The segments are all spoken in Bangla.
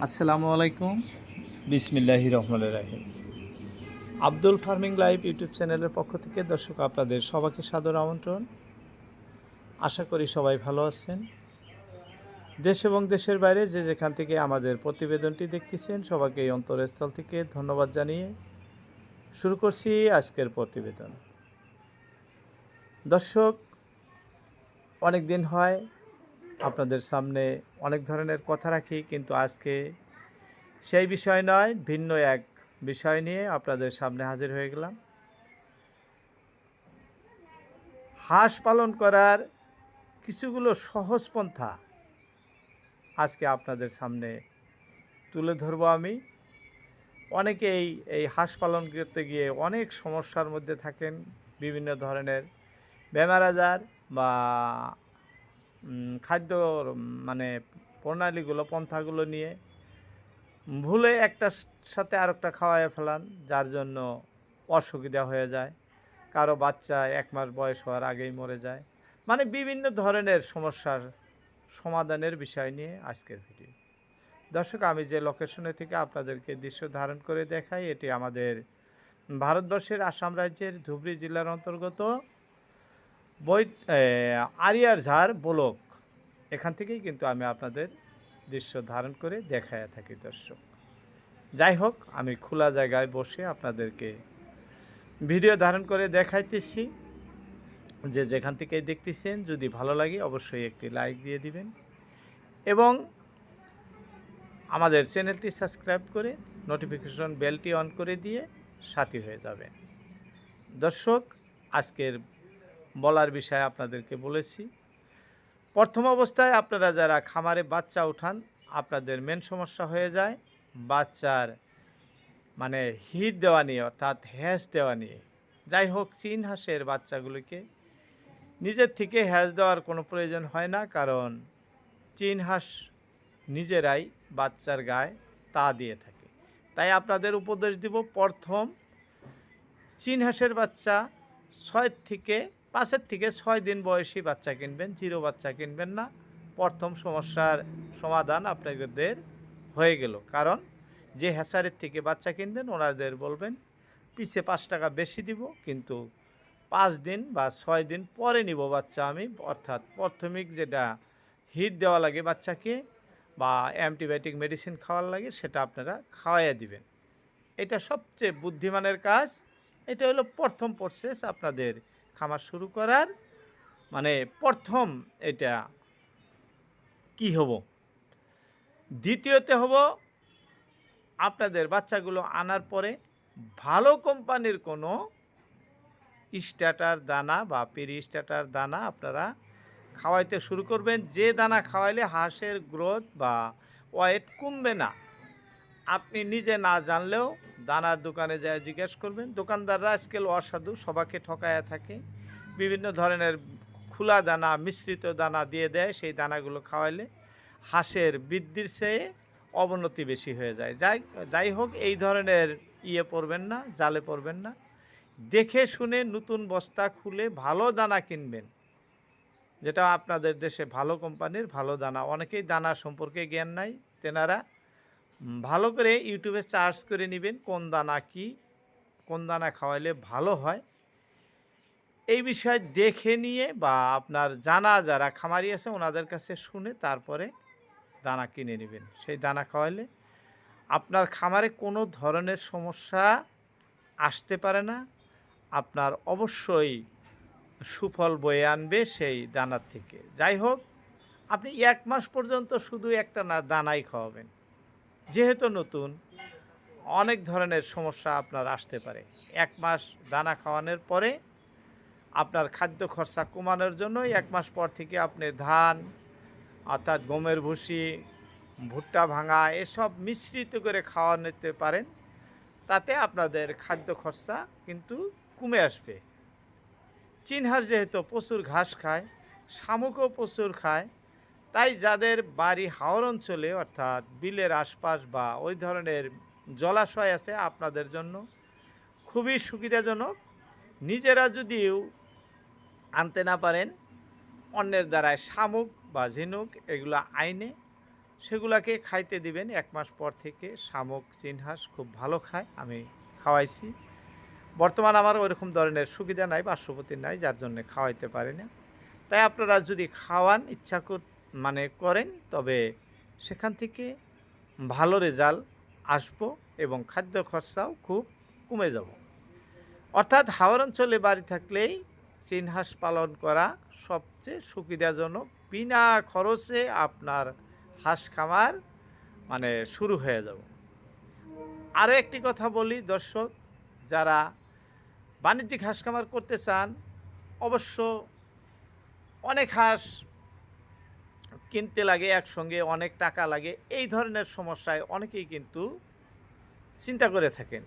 আসসালামু আলাইকুম। বিসমিল্লাহি রহমান রাহিম। আব্দুল ফার্মিং লাইভ ইউটিউব চ্যানেলের পক্ষ থেকে দর্শক আপনাদের সবাইকে সাদর আমন্ত্রণ। আশা করি সবাই ভালো আছেন। দেশ এবং দেশের বাইরে যে যেখান থেকে আমাদের প্রতিবেদনটি দেখতেছেন, সবাইকে এই অন্তরস্থল থেকে ধন্যবাদ জানিয়ে শুরু করছি আজকের প্রতিবেদন। দর্শক অনেক দিন হয় আপনাদের সামনে অনেক ধরনের কথা রাখি, কিন্তু আজকে সেই বিষয় নয়, ভিন্ন এক বিষয় নিয়ে আপনাদের সামনে হাজির হয়ে গেলাম। হাঁস পালন করার কিছুগুলো সহজ পন্থা আজকে আপনাদের সামনে তুলে ধরবো আমি। অনেকেই এই হাঁস পালন করতে গিয়ে অনেক সমস্যার মধ্যে থাকেন, বিভিন্ন ধরনের বেমার আজার বা উম, খাদ্যর মানে প্রণালীগুলো পন্থাগুলো নিয়ে ভুলে একটার সাথে আরেকটা খাওয়ায় ফেলান যার জন্য অসুবিধা হয়ে যায়। কারও বাচ্চা এক মাস বয়স হওয়ার আগেই মরে যায়। মানে বিভিন্ন ধরনের সমস্যার সমাধানের বিষয় নিয়ে আজকের ভিডিও। দর্শক আমি যে লোকেশনে থেকে আপনাদেরকে দৃশ্য ধারণ করে দেখাই এটি আমাদের ভারতবর্ষের আসাম রাজ্যের ধুবড়ী জেলার অন্তর্গত বৈ আরিয়ার ঝাড় ব্লক। এখান থেকেই কিন্তু আমি আপনাদের দৃশ্য ধারণ করে দেখায় থাকি, দর্শক। যাই হোক, আমি খোলা জায়গায় বসে আপনাদেরকে ভিডিও ধারণ করে দেখাইতেছি। যে যেখান থেকে দেখতেছেন, যদি ভালো লাগে অবশ্যই একটি লাইক দিয়ে দিবেন এবং আমাদের চ্যানেলটি সাবস্ক্রাইব করে নোটিফিকেশন বেলটি অন করে দিয়ে সাথী হয়ে যাবেন। দর্শক, আজকের বলার বিষয়ে আপনাদেরকে বলেছি। প্রথম অবস্থায় আপনারা যারা খামারে বাচ্চা উঠান, আপনাদের মেন সমস্যা হয়ে যায় বাচ্চার মানে হিট দেওয়া নিয়ে, অর্থাৎ হ্যাস দেওয়া নিয়ে। যাই হোক, চীন হাঁসের বাচ্চাগুলিকে নিজের থেকে হ্যাস দেওয়ার কোনো প্রয়োজন হয় না, কারণ চীন হাঁস নিজেরাই বাচ্চার গায়ে তা দিয়ে থাকে। তাই আপনাদের উপদেশ দিব, প্রথম চীন হাঁসের বাচ্চা ছয় থেকে পাঁচের থেকে ছয় দিন বয়সী বাচ্চা কিনবেন, জিরো বাচ্চা কিনবেন না। প্রথম সমস্যার সমাধান আপনাদের হয়ে গেল। কারণ যে হ্যাসারের থেকে বাচ্চা কিনবেন, ওনাদের বলবেন, পিছে পাঁচ টাকা বেশি দিব, কিন্তু পাঁচ দিন বা ছয় দিন পরে নিব বাচ্চা আমি। অর্থাৎ প্রাথমিক যেটা হিট দেওয়া লাগে বাচ্চাকে বা অ্যান্টিবায়োটিক মেডিসিন খাওয়ার লাগে, সেটা আপনারা খাওয়াইয়া দিবেন। এটা সবচেয়ে বুদ্ধিমানের কাজ। এটা হলো প্রথম প্রসেস আপনাদের খামার শুরু করার মানে প্রথম এটা কি হব? দ্বিতীয়তে হব, আপনাদের বাচ্চাগুলো আনার পরে ভালো কোম্পানির কোনো স্টার্টার দানা বা পেরি স্টার্টার দানা আপনারা খাওয়াইতে শুরু করবেন। যে দানা খাওয়াইলে হাঁসের গ্রোথ বা ওয়েট কমবে না। আপনি নিজে না জানলেও দানার দোকানে যায় জিজ্ঞেস করবেন। দোকানদাররা আজকাল অসাধু সবাকে ঠকায়া থাকে। বিভিন্ন ধরনের খোলা দানা, মিশ্রিত দানা দিয়ে দেয়, সেই দানাগুলো খাওয়াইলে হাঁসের বৃদ্ধির চেয়ে অবনতি বেশি হয়ে যায়। যাই যাই হোক, এই ধরনের ইয়ে পড়বেন না, জালে পড়বেন না। দেখে শুনে নতুন বস্তা খুলে ভালো দানা কিনবেন। যেটা আপনাদের দেশে ভালো কোম্পানির ভালো দানা। অনেকেই দানা সম্পর্কে জ্ঞান নাই। তেনারা ভালো করে ইউটিউবে চার্জ করে নেবেন কোন দানা কি, কোন দানা খাওয়াইলে ভালো হয়। এই বিষয়ে দেখে নিয়ে বা আপনার জানা যারা খামারি আছে ওনাদের কাছে শুনে তারপরে দানা কিনে নেবেন। সেই দানা খাওয়াইলে আপনার খামারে কোনো ধরনের সমস্যা আসতে পারে না। আপনার অবশ্যই সুফল বয়ে আনবে সেই দানার থেকে। যাই হোক, আপনি এক মাস পর্যন্ত শুধু একটা না দানাই খাওয়াবেন। যেহেতু নতুন, অনেক ধরনের সমস্যা আপনার আসতে পারে। এক মাস দানা খাওয়ানোর পরে আপনার খাদ্য খরচা কমানোর জন্য এক মাস পর থেকে আপনি ধান, অর্থাৎ গমের ভুসি, ভুট্টা ভাঙা এসব মিশ্রিত করে খাওয়া নিতে পারেন। তাতে আপনাদের খাদ্য খরচা কিন্তু কমে আসবে। চীন হাঁস যেহেতু প্রচুর ঘাস খায়, শামুকও প্রচুর খায় তাই যাদের বাড়ি হাওর অঞ্চলে, অর্থাৎ বিলের আশপাশ বা ওই ধরনের জলাশয় আছে আপনাদের জন্য খুবই সুবিধাজনক। নিজেরা যদিও আনতে না পারেন, অন্যের দ্বারায় শামুক বা ঝিনুক এগুলো আইনে, সেগুলাকে খাইতে দিবেন। এক মাস পর থেকে শামুক, চিনহাস খুব ভালো খায়, আমি খাওয়াইছি। বর্তমান আমার ওইরকম ধরনের সুবিধা নাই, পার্শ্ববর্তী নাই, যার জন্য খাওয়াইতে পারি না। তাই আপনারা যদি খাওয়ান, ইচ্ছা কর মানে করেন, তবে সেখান থেকে ভালো রেজাল্ট আসব এবং খাদ্য খরচাও খুব কমে যাব। অর্থাৎ হাওড় অঞ্চলে বাড়ি থাকলেই চীন হাঁস পালন করা সবচেয়ে সুবিধাজনক। বিনা খরচে আপনার হাঁস খামার মানে শুরু হয়ে যাব। আরও একটি কথা বলি, দর্শক, যারা বাণিজ্যিক হাঁস খামার করতে চান, অবশ্য অনেক হাঁস কিনতে লাগে, একসঙ্গে অনেক টাকা লাগে। এই ধরনের সমস্যায় অনেকেই কিন্তু চিন্তা করে থাকেন।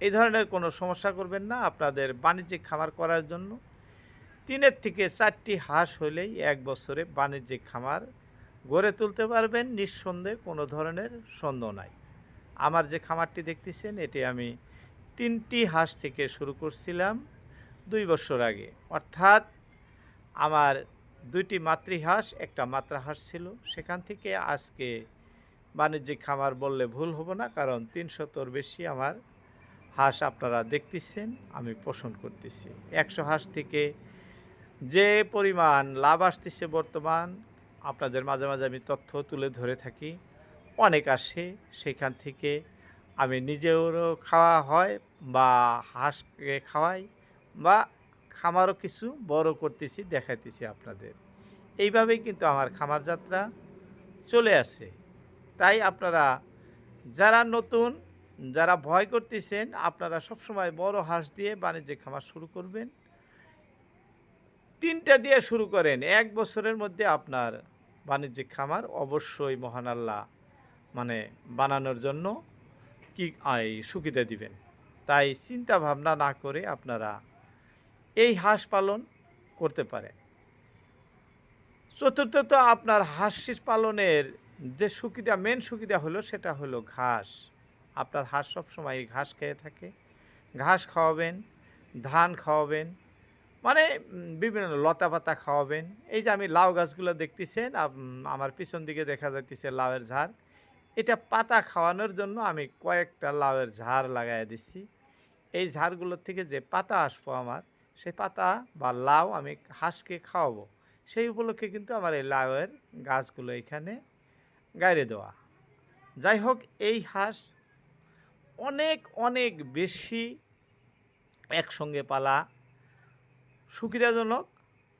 এই ধরনের কোনো সমস্যা করবেন না আপনাদের বাণিজ্যিক খামার করার জন্য। তিনের থেকে চারটি হাঁস হলেই এক বছরে বাণিজ্যিক খামার গড়ে তুলতে পারবেন, নিঃসন্দেহে কোনো ধরনের সন্দেহ নাই। আমার যে খামারটি দেখতেছেন, এটি আমি তিনটি হাঁস থেকে শুরু করছিলাম দুই বছর আগে। অর্থাৎ আমার দুইটি মাতৃহাঁস, একটা মাত্রা হাঁস ছিল। সেখান থেকে আজকে বাণিজ্যিক খামার বললে ভুল হবে না, কারণ তিনশতর বেশি আমার হাঁস আপনারা দেখতেছেন, আমি পোষণ করতেছি। একশো হাঁস থেকে যে পরিমাণ লাভ আসতেছে বর্তমান, আপনাদের মাঝে মাঝে আমি তথ্য তুলে ধরে থাকি, অনেক আসে, সেখান থেকে আমি নিজেরও খাওয়া হয় বা হাঁসকে খাওয়াই বা খামারও কিছু বড় করতেছি, দেখাইতেছি আপনাদের। এইভাবেই কিন্তু আমার খামার যাত্রা চলে আসে। তাই আপনারা যারা নতুন, যারা ভয় করতেছেন, আপনারা সবসময় বড় হাঁস দিয়ে বাণিজ্যিক খামার শুরু করবেন। তিনটা দিয়ে শুরু করেন, এক বছরের মধ্যে আপনার বাণিজ্যিক খামার অবশ্যই মহান আল্লাহ মানে বানানোর জন্য কি সুবিধা দিবেন। তাই চিন্তা ভাবনা না করে আপনারা এই হাঁস পালন করতে পারেন চতুর্থত আপনার হাঁস পালনের যে সুবিধা মেন সুবিধা হলো সেটা হলো ঘাস। আপনার হাঁস সবসময় ঘাস খেয়ে থাকে। ঘাস খাওয়াবেন, ধান খাওয়াবেন মানে বিভিন্ন লতা পাতা খাওয়াবেন। এই যে আমি লাউ গাছগুলো দেখতেছেন আমার পিছন দিকে দেখা যাইতেছে লাউয়ের ঝাড়। এটা পাতা খাওয়ানোর জন্য আমি কয়েকটা লাউয়ের ঝাড় লাগাই দিচ্ছি এই ঝাড়গুলোর থেকে যে পাতা আসব আমার সেই পাতা বা লাউ আমি হাঁসকে খাওয়াবো। সেই উপলক্ষে কিন্তু আমার এই লাউয়ের গাছগুলো এখানে গাইরে দেওয়া। যাই হোক, এই হাঁস অনেক অনেক বেশি একসঙ্গে পালা সুবিধাজনক।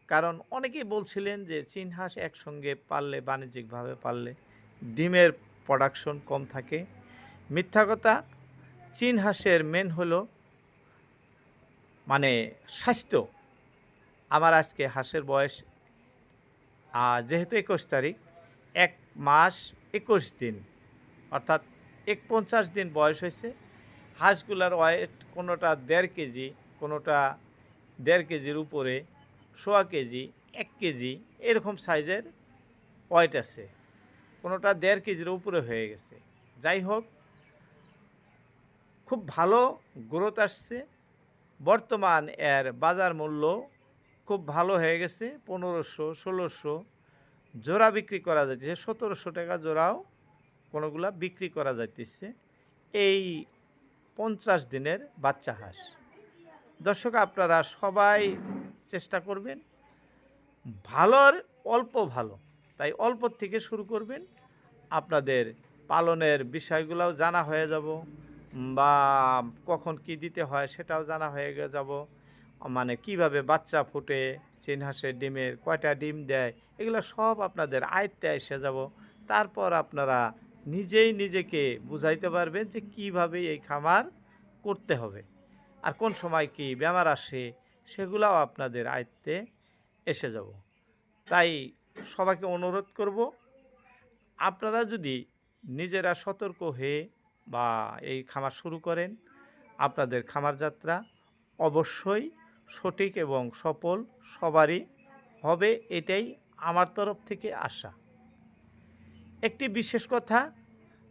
কারণ অনেকেই বলছিলেন যে চীন হাঁস একসঙ্গে পাললে, বাণিজ্যিকভাবে পাললে ডিমের প্রোডাকশন কম থাকে। মিথ্যা কথা, চীন হাঁসের মেন হলো মানে স্বাস্থ্য। আমার আজকে হাঁসের বয়স যেহেতু একুশ তারিখ, এক মাস একুশ দিন। অর্থাৎ এক পঞ্চাশ দিন বয়স হয়েছে। হাঁসগুলার ওয়েট কোনোটা দেড় কেজি, কোনোটা দেড় কেজির উপরে, সোয়া কেজি, এক কেজি, এরকম সাইজের ওয়েট আছে। কোনোটা দেড় কেজির উপরে হয়ে গেছে। যাই হোক, খুব ভালো গ্রোথ আসছে। বর্তমান এর বাজার মূল্য খুব ভালো হয়ে গেছে, পনেরোশো, ষোলোশো। জোড়া বিক্রি করা যাচ্ছে সতেরোশো টাকা জোড়াও কোনোগুলা বিক্রি করা যাইতেছে। এই পঞ্চাশ দিনের বাচ্চা হাঁস। দর্শক, আপনারা সবাই চেষ্টা করবেন, ভালোর অল্প ভালো, তাই অল্প থেকে শুরু করবেন। আপনাদের পালনের বিষয়গুলোও জানা হয়ে যাব। বা কখন কি দিতে হয় সেটাও জানা হয়ে যাব। মানে কীভাবে বাচ্চা ফুটে, চীন হাঁসের ডিমের কয়টা ডিম দেয়, এগুলো সব আপনাদের আয়ত্তে এসে যাব। তারপর আপনারা নিজেই নিজেকে বুঝাইতে পারবেন যে কীভাবে এই খামার করতে হবে। আর কোন সময় কি বেমার আসে সেগুলাও আপনাদের আয়ত্তে এসে যাব। তাই সবাইকে অনুরোধ করব, আপনারা যদি নিজেরা সতর্ক হয়ে বা এই খামার শুরু করেন আপনাদের খামার যাত্রা অবশ্যই সঠিক এবং সফল সবারই হবে এটাই আমার তরফ থেকে আশা। একটি বিশেষ কথা,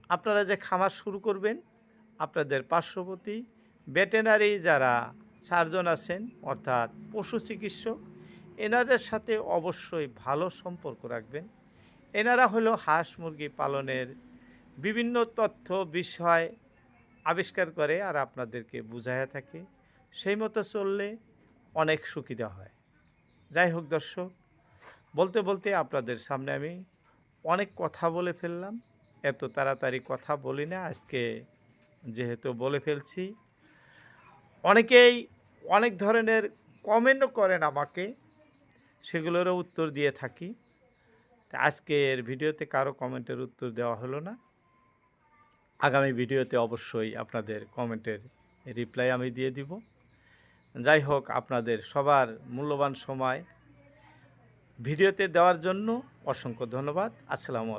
আপনারা যে খামার শুরু করবেন, আপনাদের পার্শ্ববর্তী ভেটেনারি যারা সার্জন আছেন, অর্থাৎ পশু চিকিৎসক, এনাদের সাথে অবশ্যই ভালো সম্পর্ক রাখবেন। এনারা হলো হাঁস মুরগি পালনের বিভিন্ন তথ্য, বিষয় আবিষ্কার করে আর আপনাদেরকে বুঝাইয়া থাকে। সেই মতো চললে অনেক সুবিধা হয়। যাই হোক দর্শক, বলতে বলতে আপনাদের সামনে আমি অনেক কথা বলে ফেললাম। এত তাড়াতাড়ি কথা বলি না, আজকে যেহেতু বলে ফেলছি। অনেকেই অনেক ধরনের কমেন্টও করেন আমাকে, সেগুলোরও উত্তর দিয়ে থাকি। আজকের ভিডিওতে কারও কমেন্টের উত্তর দেওয়া হলো না। আগামী ভিডিওতে অবশ্যই আপনাদের কমেন্টের রিপ্লাই আমি দিয়ে দিব। যাই হোক, আপনাদের সবার মূল্যবান সময়। ভিডিওতে দেওয়ার জন্য অসংখ্য ধন্যবাদ। আসসালামু